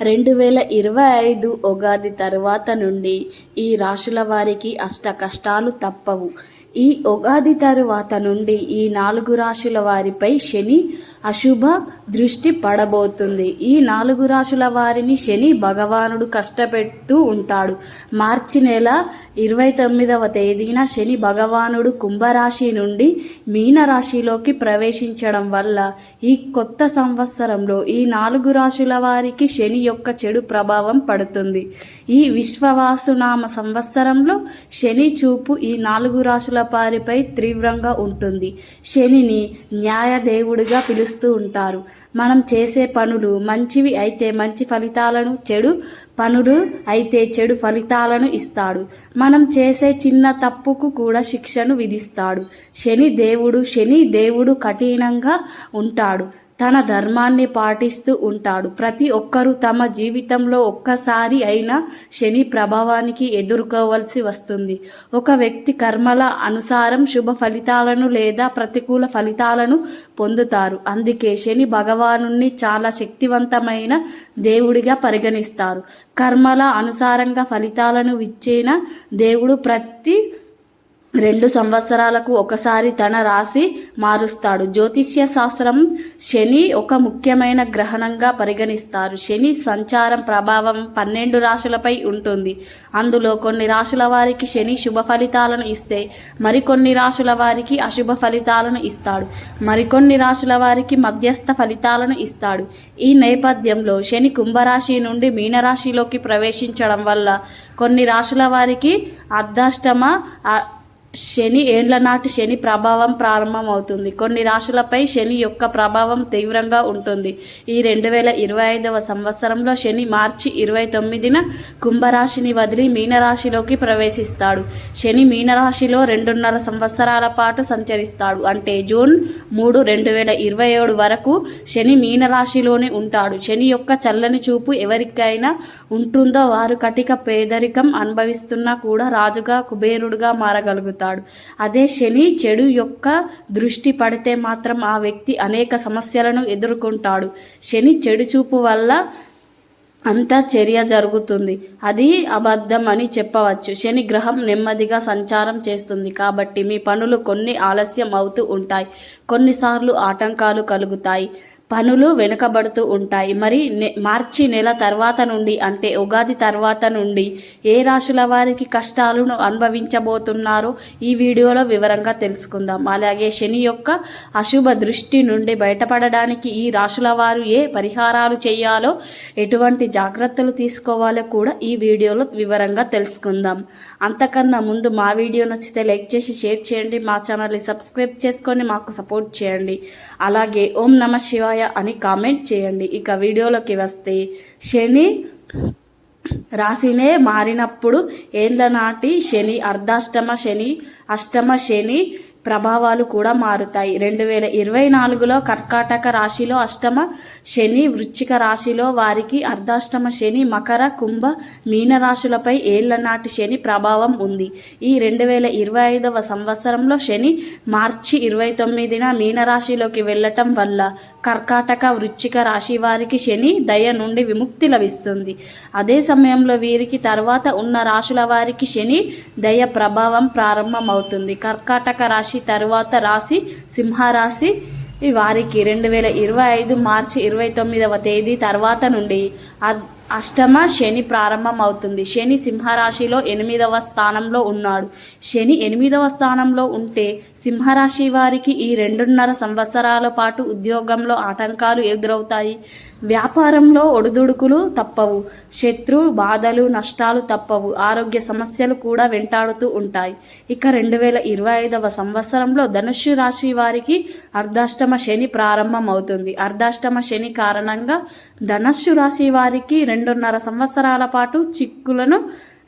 రెండు వేల ఇరవై ఐదు ఉగాది తరువాత నుండి ఈ రాశుల వారికి అష్ట కష్టాలు తప్పవు. ఈ ఉగాది తరువాత నుండి ఈ నాలుగు రాశుల వారిపై శని అశుభ దృష్టి పడబోతుంది. ఈ నాలుగు రాశుల వారిని శని భగవానుడు కష్టపెడుతూ ఉంటాడు. మార్చి నెల ఇరవై తొమ్మిదవ తేదీన శని భగవానుడు కుంభరాశి నుండి మీనరాశిలోకి ప్రవేశించడం వల్ల ఈ కొత్త సంవత్సరంలో ఈ నాలుగు రాశుల వారికి శని యొక్క చెడు ప్రభావం పడుతుంది. ఈ విశ్వవాసునామ సంవత్సరంలో శని చూపు ఈ నాలుగు రాశుల వారిపై తీవ్రంగా ఉంటుంది. శనిని న్యాయదేవుడిగా పిలుస్తూ ఉంటారు. మనం చేసే పనులు మంచివి అయితే మంచి ఫలితాలను చెడు పనులు అయితే చెడు ఫలితాలను ఇస్తాడు. మనం చేసే చిన్న తప్పుకు కూడా శిక్షను విధిస్తాడు. శని దేవుడు శని దేవుడు కఠినంగా ఉంటాడు. తన ధర్మాన్ని పాటిస్తూ ఉంటాడు. ప్రతి ఒక్కరూ తమ జీవితంలో ఒక్కసారి అయినా శని ప్రభావానికి ఎదుర్కోవలసి వస్తుంది. ఒక వ్యక్తి కర్మల అనుసారం శుభ ఫలితాలను లేదా ప్రతికూల ఫలితాలను పొందుతారు. అందుకే శని భగవాను చాలా శక్తివంతమైన దేవుడిగా పరిగణిస్తారు. కర్మల అనుసారంగా ఫలితాలను ఇచ్చిన దేవుడు ప్రతి రెండు సంవత్సరాలకు ఒకసారి తన రాశి మారుస్తాడు. జ్యోతిష్య శాస్త్రం శని ఒక ముఖ్యమైన గ్రహణంగా పరిగణిస్తారు. శని సంచారం ప్రభావం పన్నెండు రాశులపై ఉంటుంది. అందులో కొన్ని రాశుల వారికి శని శుభ ఫలితాలను ఇస్తే మరికొన్ని రాశుల వారికి అశుభ ఫలితాలను ఇస్తాడు. మరికొన్ని రాశుల వారికి మధ్యస్థ ఫలితాలను ఇస్తాడు. ఈ నేపథ్యంలో శని కుంభరాశి నుండి మీనరాశిలోకి ప్రవేశించడం వల్ల కొన్ని రాశుల వారికి అర్ధాష్టమ శని ఏండ్ల నాటి శని ప్రభావం ప్రారంభమవుతుంది కొన్ని రాశులపై శని యొక్క ప్రభావం తీవ్రంగా ఉంటుంది. ఈ రెండు వేల ఇరవై ఐదవ సంవత్సరంలో శని మార్చి ఇరవై తొమ్మిదిన కుంభరాశిని వదిలి మీనరాశిలోకి ప్రవేశిస్తాడు. శని మీనరాశిలో రెండున్నర సంవత్సరాల పాటు సంచరిస్తాడు. అంటే జూన్ మూడు రెండు వేల ఇరవై ఏడు వరకు శని మీనరాశిలోనే ఉంటాడు. శని యొక్క చల్లని చూపు ఎవరికైనా ఉంటుందో వారు కటిక పేదరికం అనుభవిస్తున్నా కూడా రాజుగా కుబేరుడుగా పొందుతాడు అదే శని చెడు యొక్క దృష్టి పడితే మాత్రం ఆ వ్యక్తి అనేక సమస్యలను ఎదుర్కొంటాడు. శని చెడు చూపు వల్ల అంతా చర్య జరుగుతుంది. అది అబద్ధం అని చెప్పవచ్చు. శని గ్రహం నెమ్మదిగా సంచారం చేస్తుంది. కాబట్టి మీ పనులు కొన్ని ఆలస్యం అవుతూ ఉంటాయి. కొన్నిసార్లు ఆటంకాలు కలుగుతాయి. పనులు వెనుకబడుతూ ఉంటాయి. మరి నె మార్చి నెల తర్వాత నుండి అంటే ఉగాది తర్వాత నుండి ఏ రాశుల వారికి కష్టాలను అనుభవించబోతున్నారో ఈ వీడియోలో వివరంగా తెలుసుకుందాం. అలాగే శని యొక్క అశుభ దృష్టి నుండి బయటపడడానికి ఈ రాశుల వారు ఏ పరిహారాలు చేయాలో ఎటువంటి జాగ్రత్తలు తీసుకోవాలో కూడా ఈ వీడియోలో వివరంగా తెలుసుకుందాం. అంతకన్నా ముందు మా వీడియో నచ్చితే లైక్ చేసి షేర్ చేయండి. మా ఛానల్ని సబ్స్క్రైబ్ చేసుకొని మాకు సపోర్ట్ చేయండి. అలాగే ఓం నమ శివాయ అని కామెంట్ చేయండి. ఇక వీడియోలోకి వస్తే శని రాశినే మారినప్పుడు ఏండ్ల నాటి శని అర్ధాష్టమ శని అష్టమ శని ప్రభావాలు కూడా మారుతాయి. రెండు వేల ఇరవై నాలుగులో కర్కాటక రాశిలో అష్టమ శని వృశ్చిక రాశిలో వారికి అర్ధాష్టమ శని మకర కుంభ మీన రాశులపై ఏళ్ళ నాటి శని ప్రభావం ఉంది. ఈ రెండు వేల ఇరవై ఐదవ సంవత్సరంలో శని మార్చి ఇరవై తొమ్మిదిన మీనరాశిలోకి వెళ్ళటం వల్ల కర్కాటక వృశ్చిక రాశి వారికి శని దయ నుండి విముక్తి లభిస్తుంది. అదే సమయంలో వీరికి తర్వాత ఉన్న రాశుల వారికి శని దయ ప్రభావం ప్రారంభమవుతుంది. కర్కాటక రాశి తరువాత రాశి సింహరాశి. వారికి రెండు వేల ఇరవై ఐదు మార్చి ఇరవై తొమ్మిదవ తేదీ తర్వాత నుండి అష్టమ శని ప్రారంభమవుతుంది. శని సింహరాశిలో ఎనిమిదవ స్థానంలో ఉన్నాడు. శని ఎనిమిదవ స్థానంలో ఉంటే సింహరాశి వారికి ఈ రెండున్నర సంవత్సరాల పాటు ఉద్యోగంలో ఆటంకాలు ఎదురవుతాయి. వ్యాపారంలో ఒడిదుడుకులు తప్పవు. శత్రు బాధలు నష్టాలు తప్పవు. ఆరోగ్య సమస్యలు కూడా వెంటాడుతూ ఉంటాయి. ఇక రెండు వేల ఇరవై ఐదవ సంవత్సరంలో ధనుస్సు రాశి వారికి అర్ధాష్టమ శని ప్రారంభమవుతుంది. అర్ధాష్టమ శని కారణంగా ధనస్సు రాశి వారికి రెండున్నర సంవత్సరాల పాటు చిక్కులను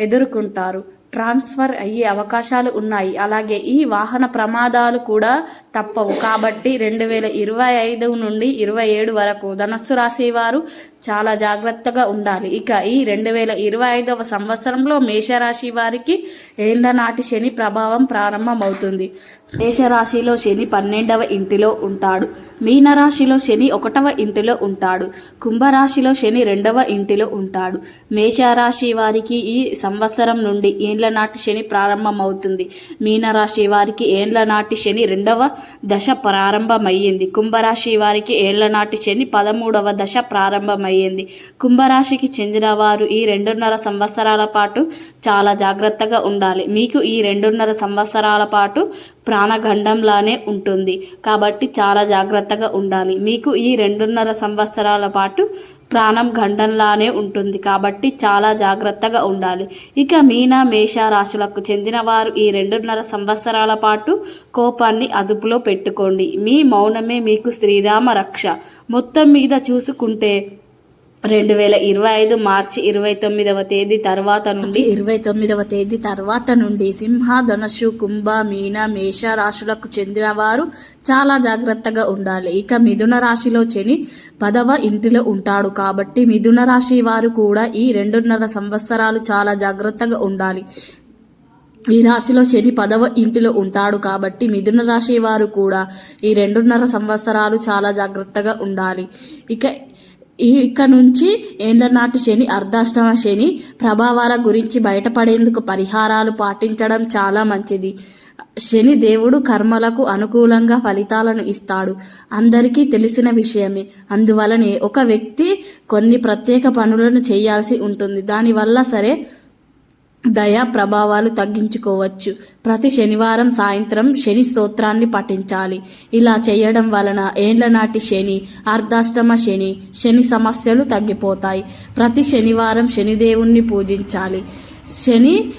ఎదుర్కొంటారు. ట్రాన్స్ఫర్ అయ్యే అవకాశాలు ఉన్నాయి. అలాగే ఈ వాహన ప్రమాదాలు కూడా తప్పవు. కాబట్టి రెండు వేల ఇరవై ఐదు నుండి ఇరవై ఏడు వరకు ధనస్సు రాశి వారు చాలా జాగ్రత్తగా ఉండాలి. ఇక ఈ రెండు వేల ఇరవై ఐదవ సంవత్సరంలో మేషరాశి వారికి ఏళ్ళ నాటి శని ప్రభావం ప్రారంభమవుతుంది. మేషరాశిలో శని పన్నెండవ ఇంటిలో ఉంటాడు. మీనరాశిలో శని ఒకటవ ఇంటిలో ఉంటాడు. కుంభరాశిలో శని రెండవ ఇంటిలో ఉంటాడు. మేషరాశి వారికి ఈ సంవత్సరం నుండి ఏండ్ల నాటి శని ప్రారంభమవుతుంది. మీనరాశి వారికి ఏండ్ల నాటి శని రెండవ దశ ప్రారంభమయ్యింది. కుంభరాశి వారికి ఏండ్ల నాటి శని పదమూడవ దశ ప్రారంభమయ్యింది. కుంభరాశికి చెందిన వారు ఈ రెండున్నర సంవత్సరాల పాటు చాలా జాగ్రత్తగా ఉండాలి. మీకు ఈ రెండున్నర సంవత్సరాల పాటు ప్రాణగండంలానే ఉంటుంది. కాబట్టి చాలా జాగ్రత్తగా ఉండాలి. మీకు ఈ రెండున్నర సంవత్సరాల పాటు ప్రాణం గండంలానే ఉంటుంది. కాబట్టి చాలా జాగ్రత్తగా ఉండాలి. ఇక మీన మేష రాశులకు చెందిన వారు ఈ రెండున్నర సంవత్సరాల పాటు కోపాన్ని అదుపులో పెట్టుకోండి. మీ మౌనమే మీకు శ్రీరామ రక్ష. మొత్తం మీద చూసుకుంటే రెండు వేల ఇరవై ఐదు మార్చి ఇరవై తొమ్మిదవ తేదీ తర్వాత నుండి ఇరవై తొమ్మిదవ తేదీ తర్వాత నుండి సింహ ధనుషు కుంభ మీన మేష రాశులకు చెందిన వారు చాలా జాగ్రత్తగా ఉండాలి. ఇక మిథున రాశిలో శని పదవ ఇంటిలో ఉంటాడు కాబట్టి మిథున రాశి వారు కూడా ఈ రెండున్నర సంవత్సరాలు చాలా జాగ్రత్తగా ఉండాలి. ఈ రాశిలో శని పదవ ఇంటిలో ఉంటాడు కాబట్టి మిథున రాశి వారు కూడా ఈ రెండున్నర సంవత్సరాలు చాలా జాగ్రత్తగా ఉండాలి. ఇక ఇక్కడ నుంచి ఏండ్ల నాటి శని అర్ధాష్టమ శని ప్రభావాల గురించి బయటపడేందుకు పరిహారాలు పాటించడం చాలా మంచిది. శని దేవుడు కర్మలకు అనుకూలంగా ఫలితాలను ఇస్తాడు. అందరికీ తెలిసిన విషయమే. అందువలనే ఒక వ్యక్తి కొన్ని ప్రత్యేక పనులను చేయాల్సి ఉంటుంది. దానివల్ల సరే దయా ప్రభావాలు తగ్గించుకోవచ్చు. ప్రతి శనివారం సాయంత్రం శని స్తోత్రాన్ని పఠించాలి. ఇలా చేయడం వలన ఏండ్లనాటి శని అర్ధాష్టమ శని శని సమస్యలు తగ్గిపోతాయి. ప్రతి శనివారం శనిదేవుణ్ణి పూజించాలి. శని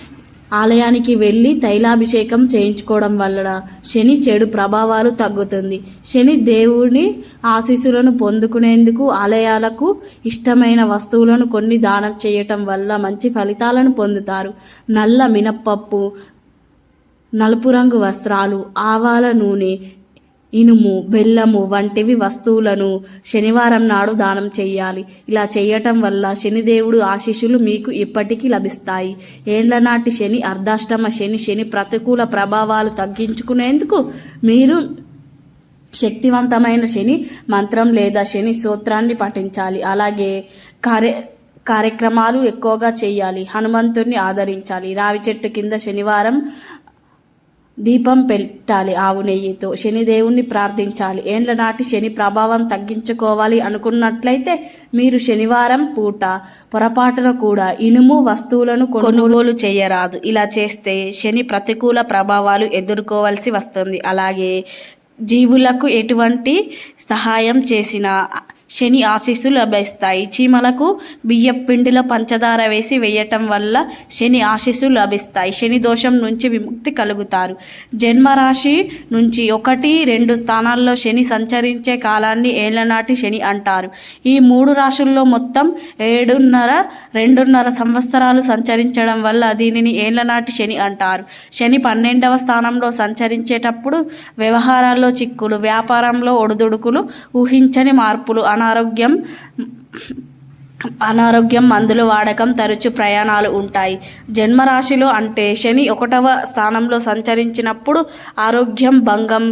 ఆలయానికి వెళ్ళి తైలాభిషేకం చేయించుకోవడం వలన శని చెడు ప్రభావాలు తగ్గుతుంది. శని దేవుని ఆశీస్సులను పొందుకునేందుకు ఆలయాలకు ఇష్టమైన వస్తువులను కొన్ని దానం చేయటం వల్ల మంచి ఫలితాలను పొందుతారు. నల్ల మినప్పప్పు నలుపు రంగు వస్త్రాలు ఆవాల నూనె ఇనుము బెల్లము వంటివి వస్తువులను శనివారం నాడు దానం చేయాలి. ఇలా చేయటం వల్ల శనిదేవుడు ఆశీస్సులు మీకు ఇప్పటికీ లభిస్తాయి. ఏండ్లనాటి శని అర్ధాష్టమ శని శని ప్రతికూల ప్రభావాలు తగ్గించుకునేందుకు మీరు శక్తివంతమైన శని మంత్రం లేదా శని సూత్రాన్ని పఠించాలి. అలాగే కార్య కార్యక్రమాలు ఎక్కువగా చేయాలి. హనుమంతుణ్ణి ఆదరించాలి. రావి చెట్టు కింద శనివారం దీపం పెట్టాలి ఆవు నెయ్యితో. శనిదేవుణ్ణి ప్రార్థించాలి. ఏండ్ల నాటి శని ప్రభావం తగ్గించుకోవాలి అనుకున్నట్లయితే మీరు శనివారం పూట పొరపాటున కూడా ఇనుము వస్తువులను కొనుగోలు చేయరాదు. ఇలా చేస్తే శని ప్రతికూల ప్రభావాలు ఎదుర్కోవాల్సి వస్తుంది. అలాగే జీవులకు ఎటువంటి సహాయం చేసినా శని ఆశీస్సులు లభిస్తాయి. చీమలకు బియ్యం పిండిలో పంచదార వేసి వేయటం వల్ల శని ఆశీస్సులు లభిస్తాయి. శని దోషం నుంచి విముక్తి కలుగుతారు. జన్మరాశి నుంచి ఒకటి రెండు స్థానాల్లో శని సంచరించే కాలాన్ని ఏళ్ళనాటి శని అంటారు. ఈ మూడు రాశుల్లో మొత్తం ఏడున్నర రెండున్నర సంవత్సరాలు సంచరించడం వల్ల దీనిని ఏళ్ళనాటి శని అంటారు. శని పన్నెండవ స్థానంలో సంచరించేటప్పుడు వ్యవహారాల్లో చిక్కులు వ్యాపారంలో ఒడిదుడుకులు ఊహించని మార్పులు అనారోగ్యం అనారోగ్యం మందులు వాడకం తరచు ప్రయాణాలు ఉంటాయి. జన్మరాశిలో అంటే శని ఒకటవ స్థానంలో సంచరించినప్పుడు ఆరోగ్యం భంగం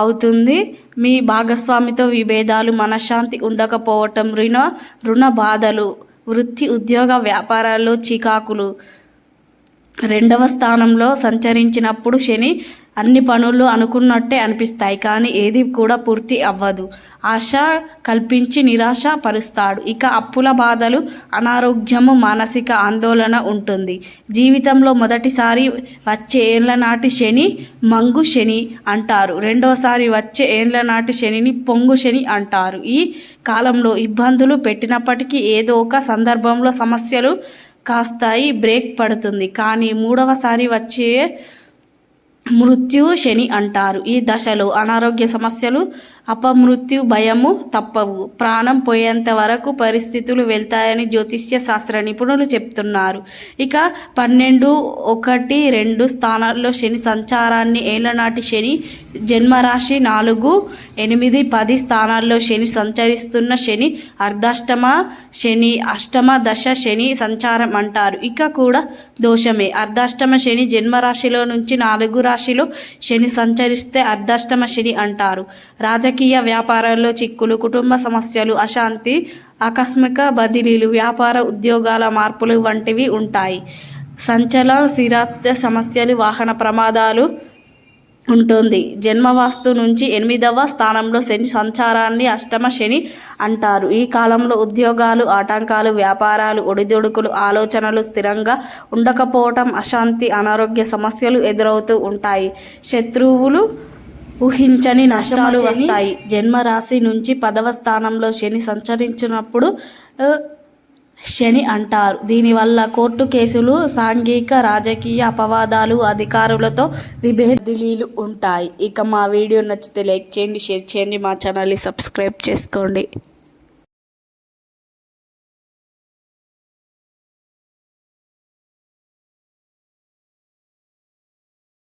అవుతుంది. మీ భాగస్వామితో విభేదాలు మనశ్శాంతి ఉండకపోవటం రుణ రుణ బాధలు వృత్తి ఉద్యోగ వ్యాపారాల్లో చికాకులు. రెండవ స్థానంలో సంచరించినప్పుడు శని అన్ని పనులు అనుకున్నట్టే అనిపిస్తాయి కానీ ఏది కూడా పూర్తి అవ్వదు. ఆశ కల్పించి నిరాశ పరుస్తాడు ఇక అప్పుల బాధలు అనారోగ్యము మానసిక ఆందోళన ఉంటుంది. జీవితంలో మొదటిసారి వచ్చే ఏళ్ళ నాటి శని మంగు శని అంటారు. రెండోసారి వచ్చే ఏళ్ళ నాటి శనిని పొంగు శని అంటారు. ఈ కాలంలో ఇబ్బందులు పెట్టినప్పటికీ ఏదో ఒక సందర్భంలో సమస్యలు కాస్తాయి బ్రేక్ పడుతుంది. కానీ మూడవసారి వచ్చే మృత్యు శని అంటారు. ఈ దశలో అనారోగ్య సమస్యలు అపమృత్యు భయము తప్పవు. ప్రాణం పోయేంత వరకు పరిస్థితులు వెళ్తాయని జ్యోతిష్య శాస్త్ర నిపుణులు చెప్తున్నారు. ఇక పన్నెండు ఒకటి రెండు స్థానాల్లో శని సంచారాన్ని ఏళ్ళనాటి శని జన్మరాశి నాలుగు ఎనిమిది పది స్థానాల్లో శని సంచరిస్తున్న శని అర్ధాష్టమ శని అష్టమ దశ శని సంచారం అంటారు. ఇక కూడా దోషమే. అర్ధాష్టమ శని జన్మరాశిలో నుంచి నాలుగు రాశిలో శని సంచరిస్తే అర్ధాష్టమ శని అంటారు. రాజకీయ వ్యాపారాల్లో చిక్కులు కుటుంబ సమస్యలు అశాంతి ఆకస్మిక బదిలీలు వ్యాపార ఉద్యోగాల మార్పులు వంటివి ఉంటాయి. సంచల స్థిరాత్య సమస్యలు వాహన ప్రమాదాలు ఉంటుంది. జన్మవాస్తు నుంచి ఎనిమిదవ స్థానంలో శని సంచారాన్ని అష్టమ శని అంటారు. ఈ కాలంలో ఉద్యోగాలు ఆటంకాలు వ్యాపారాలు ఒడిదొడుకులు ఆలోచనలు స్థిరంగా ఉండకపోవటం అశాంతి అనారోగ్య సమస్యలు ఎదురవుతూ ఉంటాయి. శత్రువులు ఊహించని నష్టాలు వస్తాయి. జన్మరాశి నుంచి పదవ స్థానంలో శని సంచరించినప్పుడు శని అంటారు. దీనివల్ల కోర్టు కేసులు సాంఘిక రాజకీయ అపవాదాలు అధికారులతో విభేదిలీలు ఉంటాయి. ఇక మా వీడియో నచ్చితే లైక్ చేయండి షేర్ చేయండి మా ఛానల్ని సబ్స్క్రైబ్ చేసుకోండి.